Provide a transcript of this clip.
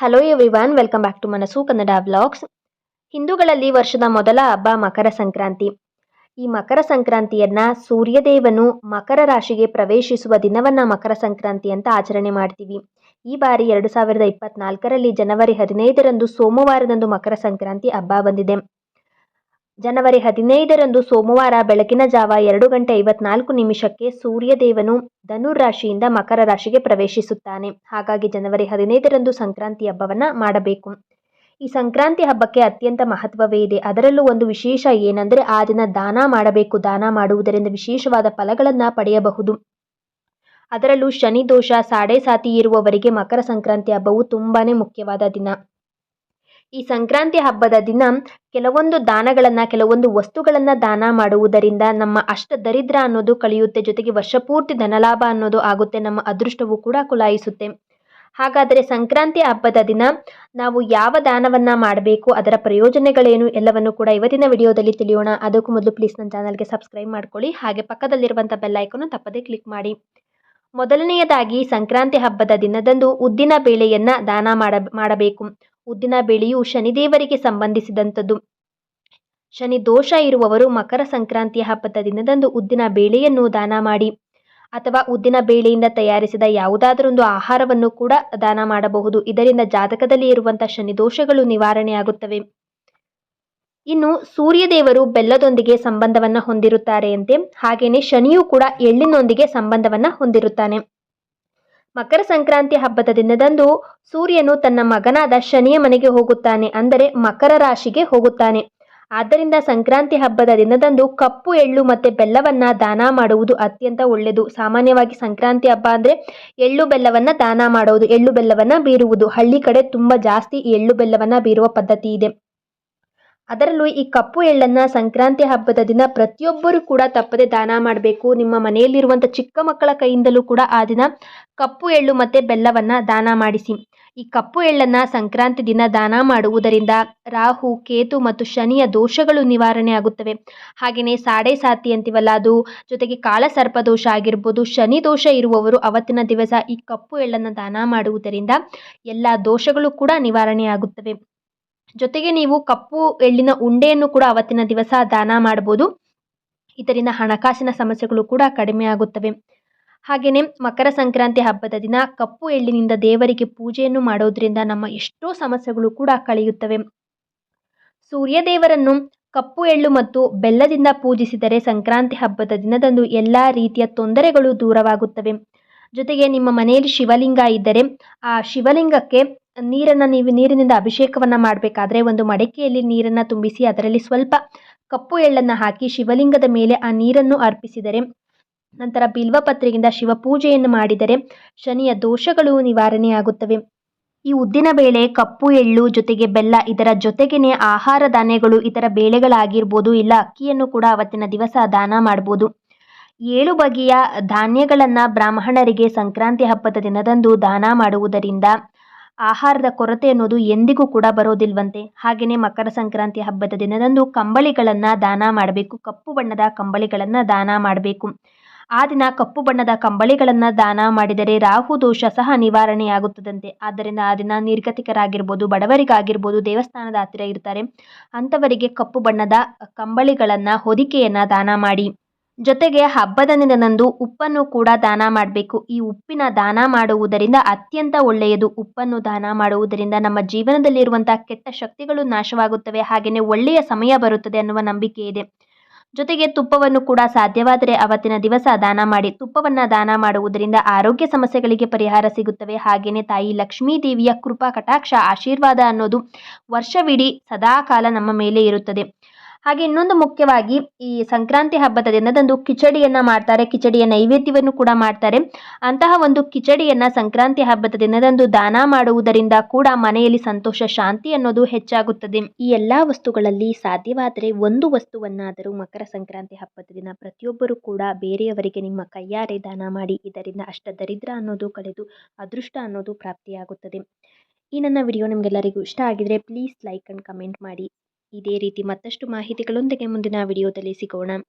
Hello everyone welcome back to Manassu Kannada blogs ಹಿಂದೂಗಳಲ್ಲಿ ವರ್ಷದ ಮೊದಲ ಹಬ್ಬ ಮಕರ ಸಂಕ್ರಾಂತಿ. ಈ ಮಕರ ಸಂಕ್ರಾಂತಿಯನ್ನ ಸೂರ್ಯದೇವನು ಮಕರ ರಾಶಿಗೆ ಪ್ರವೇಶಿಸುವ ದಿನವನ್ನ ಮಕರ ಸಂಕ್ರಾಂತಿ ಅಂತ ಆಚರಣೆ ಮಾಡ್ತೀವಿ. ಈ ಬಾರಿ ಎರಡು ಸಾವಿರದ ಇಪ್ಪತ್ನಾಲ್ಕರಲ್ಲಿ ಜನವರಿ ಹದಿನೈದರಂದು ಸೋಮವಾರದಂದು ಮಕರ ಸಂಕ್ರಾಂತಿ ಹಬ್ಬ ಬಂದಿದೆ. ಜನವರಿ ಹದಿನೈದರಂದು ಸೋಮವಾರ ಬೆಳಗಿನ ಜಾವ ಎರಡು ಗಂಟೆ ಐವತ್ನಾಲ್ಕು ನಿಮಿಷಕ್ಕೆ ಸೂರ್ಯದೇವನು ಧನುರ್ ರಾಶಿಯಿಂದ ಮಕರ ರಾಶಿಗೆ ಪ್ರವೇಶಿಸುತ್ತಾನೆ. ಹಾಗಾಗಿ ಜನವರಿ ಹದಿನೈದರಂದು ಸಂಕ್ರಾಂತಿ ಹಬ್ಬವನ್ನು ಮಾಡಬೇಕು. ಈ ಸಂಕ್ರಾಂತಿ ಹಬ್ಬಕ್ಕೆ ಅತ್ಯಂತ ಮಹತ್ವವೇ ಇದೆ. ಅದರಲ್ಲೂ ಒಂದು ವಿಶೇಷ ಏನಂದ್ರೆ ಆ ದಿನ ದಾನ ಮಾಡಬೇಕು. ದಾನ ಮಾಡುವುದರಿಂದ ವಿಶೇಷವಾದ ಫಲಗಳನ್ನು ಪಡೆಯಬಹುದು. ಅದರಲ್ಲೂ ಶನಿ ದೋಷ, ಸಾಡೆ ಸಾತಿ ಇರುವವರಿಗೆ ಮಕರ ಸಂಕ್ರಾಂತಿ ಹಬ್ಬವು ತುಂಬಾ ಮುಖ್ಯವಾದ ದಿನ. ಈ ಸಂಕ್ರಾಂತಿ ಹಬ್ಬದ ದಿನ ಕೆಲವೊಂದು ದಾನಗಳನ್ನು, ಕೆಲವೊಂದು ವಸ್ತುಗಳನ್ನು ದಾನ ಮಾಡುವುದರಿಂದ ನಮ್ಮ ಅಷ್ಟ ದರಿದ್ರ ಅನ್ನೋದು ಕಳೆಯುತ್ತೆ. ಜೊತೆಗೆ ವರ್ಷಪೂರ್ತಿ ಧನಲಾಭ ಅನ್ನೋದು ಆಗುತ್ತೆ. ನಮ್ಮ ಅದೃಷ್ಟವು ಕೂಡ ಕುಲಾಯಿಸುತ್ತೆ. ಹಾಗಾದರೆ ಸಂಕ್ರಾಂತಿ ಹಬ್ಬದ ದಿನ ನಾವು ಯಾವ ದಾನವನ್ನ ಮಾಡಬೇಕು, ಅದರ ಪ್ರಯೋಜನಗಳೇನು, ಎಲ್ಲವನ್ನು ಕೂಡ ಇವತ್ತಿನ ವಿಡಿಯೋದಲ್ಲಿ ತಿಳಿಯೋಣ. ಅದಕ್ಕೂ ಮೊದಲು ಪ್ಲೀಸ್ ನನ್ನ ಚಾನಲ್ಗೆ ಸಬ್ಸ್ಕ್ರೈಬ್ ಮಾಡ್ಕೊಳ್ಳಿ. ಹಾಗೆ ಪಕ್ಕದಲ್ಲಿರುವಂಥ ಬೆಲ್ಲೈಕನ್ನು ತಪ್ಪದೇ ಕ್ಲಿಕ್ ಮಾಡಿ. ಮೊದಲನೆಯದಾಗಿ ಸಂಕ್ರಾಂತಿ ಹಬ್ಬದ ದಿನದಂದು ಉದ್ದಿನ ಬೇಳೆಯನ್ನು ದಾನ ಮಾಡ ಮಾಡಬೇಕು. ಉದ್ದಿನ ಬೇಳೆಯು ಶನಿದೇವರಿಗೆ ಸಂಬಂಧಿಸಿದಂಥದ್ದು ಶನಿ ದೋಷ ಇರುವವರು ಮಕರ ಸಂಕ್ರಾಂತಿಯ ಹಬ್ಬದ ದಿನದಂದು ಉದ್ದಿನ ಬೇಳೆಯನ್ನು ದಾನ ಮಾಡಿ, ಅಥವಾ ಉದ್ದಿನ ಬೇಳೆಯಿಂದ ತಯಾರಿಸಿದ ಯಾವುದಾದರೊಂದು ಆಹಾರವನ್ನು ಕೂಡ ದಾನ ಮಾಡಬಹುದು. ಇದರಿಂದ ಜಾತಕದಲ್ಲಿ ಇರುವಂತಹ ಶನಿ ದೋಷಗಳು ನಿವಾರಣೆಯಾಗುತ್ತವೆ. ಇನ್ನು ಸೂರ್ಯದೇವರು ಬೆಲ್ಲದೊಂದಿಗೆ ಸಂಬಂಧವನ್ನ ಹೊಂದಿರುತ್ತಾರೆಯಂತೆ ಹಾಗೆಯೇ ಶನಿಯು ಕೂಡ ಎಳ್ಳಿನೊಂದಿಗೆ ಸಂಬಂಧವನ್ನ ಹೊಂದಿರುತ್ತಾನೆ. ಮಕರ ಸಂಕ್ರಾಂತಿ ಹಬ್ಬದ ದಿನದಂದು ಸೂರ್ಯನು ತನ್ನ ಮಗನಾದ ಶನಿಯ ಮನೆಗೆ ಹೋಗುತ್ತಾನೆ ಅಂದರೆ ಮಕರ ರಾಶಿಗೆ ಹೋಗುತ್ತಾನೆ. ಆದ್ದರಿಂದ ಸಂಕ್ರಾಂತಿ ಹಬ್ಬದ ದಿನದಂದು ಕಪ್ಪು, ಎಳ್ಳು ಮತ್ತೆ ಬೆಲ್ಲವನ್ನ ದಾನ ಮಾಡುವುದು ಅತ್ಯಂತ ಒಳ್ಳೆಯದು. ಸಾಮಾನ್ಯವಾಗಿ ಸಂಕ್ರಾಂತಿ ಹಬ್ಬ ಅಂದರೆ ಎಳ್ಳು ಬೆಲ್ಲವನ್ನು ದಾನ ಮಾಡುವುದು, ಎಳ್ಳು ಬೆಲ್ಲವನ್ನು ಬೀರುವುದು. ಹಳ್ಳಿ ಕಡೆ ತುಂಬ ಜಾಸ್ತಿ ಎಳ್ಳು ಬೆಲ್ಲವನ್ನು ಬೀರುವ ಪದ್ಧತಿ ಇದೆ. ಅದರಲ್ಲೂ ಈ ಕಪ್ಪು ಎಳ್ಳನ್ನು ಸಂಕ್ರಾಂತಿ ಹಬ್ಬದ ದಿನ ಪ್ರತಿಯೊಬ್ಬರು ಕೂಡ ತಪ್ಪದೆ ದಾನ ಮಾಡಬೇಕು. ನಿಮ್ಮ ಮನೆಯಲ್ಲಿರುವಂಥ ಚಿಕ್ಕ ಮಕ್ಕಳ ಕೈಯಿಂದಲೂ ಕೂಡ ಆ ದಿನ ಕಪ್ಪು ಎಳ್ಳು ಮತ್ತು ಬೆಲ್ಲವನ್ನು ದಾನ ಮಾಡಿಸಿ. ಈ ಕಪ್ಪು ಎಳ್ಳನ್ನು ಸಂಕ್ರಾಂತಿ ದಿನ ದಾನ ಮಾಡುವುದರಿಂದ ರಾಹು, ಕೇತು ಮತ್ತು ಶನಿಯ ದೋಷಗಳು ನಿವಾರಣೆ ಆಗುತ್ತವೆ. ಹಾಗೆಯೇ ಸಾಡೆ ಸಾತಿ ಅಂತೀವಲ್ಲ ಅದು, ಜೊತೆಗೆ ಕಾಳ ಸರ್ಪ ದೋಷ ಆಗಿರ್ಬೋದು, ಶನಿ ದೋಷ ಇರುವವರು ಅವತ್ತಿನ ದಿವಸ ಈ ಕಪ್ಪು ಎಳ್ಳನ್ನು ದಾನ ಮಾಡುವುದರಿಂದ ಎಲ್ಲ ದೋಷಗಳು ಕೂಡ ನಿವಾರಣೆ ಆಗುತ್ತವೆ. ಜೊತೆಗೆ ನೀವು ಕಪ್ಪು ಎಳ್ಳಿನ ಉಂಡೆಯನ್ನು ಕೂಡ ಅವತ್ತಿನ ದಿವಸ ದಾನ ಮಾಡ್ಬೋದು ಇದರಿಂದ ಹಣಕಾಸಿನ ಸಮಸ್ಯೆಗಳು ಕೂಡ ಕಡಿಮೆ ಆಗುತ್ತವೆ. ಹಾಗೆಯೇ ಮಕರ ಸಂಕ್ರಾಂತಿ ಹಬ್ಬದ ದಿನ ಕಪ್ಪು ಎಳ್ಳಿನಿಂದ ದೇವರಿಗೆ ಪೂಜೆಯನ್ನು ಮಾಡೋದ್ರಿಂದ ನಮ್ಮ ಎಷ್ಟೋ ಸಮಸ್ಯೆಗಳು ಕೂಡ ಕಳೆಯುತ್ತವೆ. ಸೂರ್ಯದೇವರನ್ನು ಕಪ್ಪು ಎಳ್ಳು ಮತ್ತು ಬೆಲ್ಲದಿಂದ ಪೂಜಿಸಿದರೆ ಸಂಕ್ರಾಂತಿ ಹಬ್ಬದ ದಿನದಂದು ಎಲ್ಲ ರೀತಿಯ ತೊಂದರೆಗಳು ದೂರವಾಗುತ್ತವೆ. ಜೊತೆಗೆ ನಿಮ್ಮ ಮನೆಯಲ್ಲಿ ಶಿವಲಿಂಗ ಇದ್ದರೆ ಆ ಶಿವಲಿಂಗಕ್ಕೆ ನೀರನ್ನು ನೀವು ನೀರಿನಿಂದ ಅಭಿಷೇಕವನ್ನು ಮಾಡಬೇಕಾದ್ರೆ ಒಂದು ಮಡಕೆಯಲ್ಲಿ ನೀರನ್ನು ತುಂಬಿಸಿ ಅದರಲ್ಲಿ ಸ್ವಲ್ಪ ಕಪ್ಪು ಎಳ್ಳನ್ನು ಹಾಕಿ ಶಿವಲಿಂಗದ ಮೇಲೆ ಆ ನೀರನ್ನು ಅರ್ಪಿಸಿದರೆ, ನಂತರ ಬಿಲ್ವಪತ್ರೆಯಿಂದ ಶಿವಪೂಜೆಯನ್ನು ಮಾಡಿದರೆ ಶನಿಯ ದೋಷಗಳು ನಿವಾರಣೆಯಾಗುತ್ತವೆ. ಈ ಉದ್ದಿನ ಬೇಳೆ, ಕಪ್ಪು ಎಳ್ಳು ಜೊತೆಗೆ ಬೆಲ್ಲ, ಇದರ ಜೊತೆಗೇನೆ ಆಹಾರ ಧಾನ್ಯಗಳು, ಇತರ ಬೇಳೆಗಳಾಗಿರ್ಬೋದು, ಇಲ್ಲ ಅಕ್ಕಿಯನ್ನು ಕೂಡ ಅವತ್ತಿನ ದಿವಸ ದಾನ ಮಾಡ್ಬೋದು. ಏಳು ಬಗೆಯ ಧಾನ್ಯಗಳನ್ನು ಬ್ರಾಹ್ಮಣರಿಗೆ ಸಂಕ್ರಾಂತಿ ಹಬ್ಬದ ದಿನದಂದು ದಾನ ಮಾಡುವುದರಿಂದ ಆಹಾರದ ಕೊರತೆ ಅನ್ನೋದು ಎಂದಿಗೂ ಕೂಡ ಬರೋದಿಲ್ವಂತೆ. ಹಾಗೆಯೇ ಮಕರ ಸಂಕ್ರಾಂತಿ ಹಬ್ಬದ ದಿನದಂದು ಕಂಬಳಿಗಳನ್ನು ದಾನ ಮಾಡಬೇಕು. ಕಪ್ಪು ಬಣ್ಣದ ಕಂಬಳಿಗಳನ್ನು ದಾನ ಮಾಡಬೇಕು. ಆ ದಿನ ಕಪ್ಪು ಬಣ್ಣದ ಕಂಬಳಿಗಳನ್ನು ದಾನ ಮಾಡಿದರೆ ರಾಹು ದೋಷ ಸಹ ನಿವಾರಣೆಯಾಗುತ್ತದಂತೆ. ಆದ್ದರಿಂದ ಆ ದಿನ ನಿರ್ಗತಿಕರಾಗಿರ್ಬೋದು, ಬಡವರಿಗಾಗಿರ್ಬೋದು, ದೇವಸ್ಥಾನದ ಹತ್ತಿರ ಇರ್ತಾರೆ. ಅಂಥವರಿಗೆ ಕಪ್ಪು ಬಣ್ಣದ ಕಂಬಳಿಗಳನ್ನು ಹೊದಿಕೆಯನ್ನು ದಾನ ಮಾಡಿ. ಜೊತೆಗೆ ಹಬ್ಬದ ದಿನದಂದು ಉಪ್ಪನ್ನು ಕೂಡ ದಾನ ಮಾಡಬೇಕು. ಈ ಉಪ್ಪಿನ ದಾನ ಮಾಡುವುದರಿಂದ ಅತ್ಯಂತ ಒಳ್ಳೆಯದು. ಉಪ್ಪನ್ನು ದಾನ ಮಾಡುವುದರಿಂದ ನಮ್ಮ ಜೀವನದಲ್ಲಿರುವಂಥ ಕೆಟ್ಟ ಶಕ್ತಿಗಳು ನಾಶವಾಗುತ್ತವೆ. ಹಾಗೆಯೇ ಒಳ್ಳೆಯ ಸಮಯ ಬರುತ್ತದೆ ಅನ್ನುವ ನಂಬಿಕೆ ಇದೆ. ಜೊತೆಗೆ ತುಪ್ಪವನ್ನು ಕೂಡ ಸಾಧ್ಯವಾದರೆ ಅವತ್ತಿನ ದಿವಸ ದಾನ ಮಾಡಿ. ತುಪ್ಪವನ್ನು ದಾನ ಮಾಡುವುದರಿಂದ ಆರೋಗ್ಯ ಸಮಸ್ಯೆಗಳಿಗೆ ಪರಿಹಾರ ಸಿಗುತ್ತವೆ. ಹಾಗೆಯೇ ತಾಯಿ ಲಕ್ಷ್ಮೀ ದೇವಿಯ ಕೃಪಾ, ಕಟಾಕ್ಷ, ಆಶೀರ್ವಾದ ಅನ್ನೋದು ವರ್ಷವಿಡೀ ಸದಾಕಾಲ ನಮ್ಮ ಮೇಲೆ ಇರುತ್ತದೆ. ಹಾಗೆ ಇನ್ನೊಂದು ಮುಖ್ಯವಾಗಿ ಈ ಸಂಕ್ರಾಂತಿ ಹಬ್ಬದ ದಿನದಂದು ಕಿಚಡಿಯನ್ನ ಮಾಡ್ತಾರೆ. ಕಿಚಡಿಯ ನೈವೇದ್ಯವನ್ನು ಕೂಡ ಮಾಡ್ತಾರೆ. ಅಂತಹ ಒಂದು ಕಿಚಡಿಯನ್ನ ಸಂಕ್ರಾಂತಿ ಹಬ್ಬದ ದಿನದಂದು ದಾನ ಮಾಡುವುದರಿಂದ ಕೂಡ ಮನೆಯಲ್ಲಿ ಸಂತೋಷ, ಶಾಂತಿ ಅನ್ನೋದು ಹೆಚ್ಚಾಗುತ್ತದೆ. ಈ ಎಲ್ಲಾ ವಸ್ತುಗಳಲ್ಲಿ ಸಾಧ್ಯವಾದರೆ ಒಂದು ವಸ್ತುವನ್ನಾದರೂ ಮಕರ ಸಂಕ್ರಾಂತಿ ಹಬ್ಬದ ದಿನ ಪ್ರತಿಯೊಬ್ಬರು ಕೂಡ ಬೇರೆಯವರಿಗೆ ನಿಮ್ಮ ಕೈಯಾರೆ ದಾನ ಮಾಡಿ, ಇದರಿಂದ ಅಷ್ಟ ದರಿದ್ರ ಅನ್ನೋದು ಕಳೆದು ಅದೃಷ್ಟ ಅನ್ನೋದು ಪ್ರಾಪ್ತಿಯಾಗುತ್ತದೆ. ಈ ನನ್ನ ವಿಡಿಯೋ ನಿಮಗೆಲ್ಲರಿಗೂ ಇಷ್ಟ ಆಗಿದ್ರೆ ಪ್ಲೀಸ್ ಲೈಕ್ ಅಂಡ್ ಕಮೆಂಟ್ ಮಾಡಿ. ಇದೇ ರೀತಿ ಮತ್ತಷ್ಟು ಮಾಹಿತಿಗಳೊಂದಿಗೆ ಮುಂದಿನ ವಿಡಿಯೋದಲ್ಲಿ ಸಿಗೋಣ.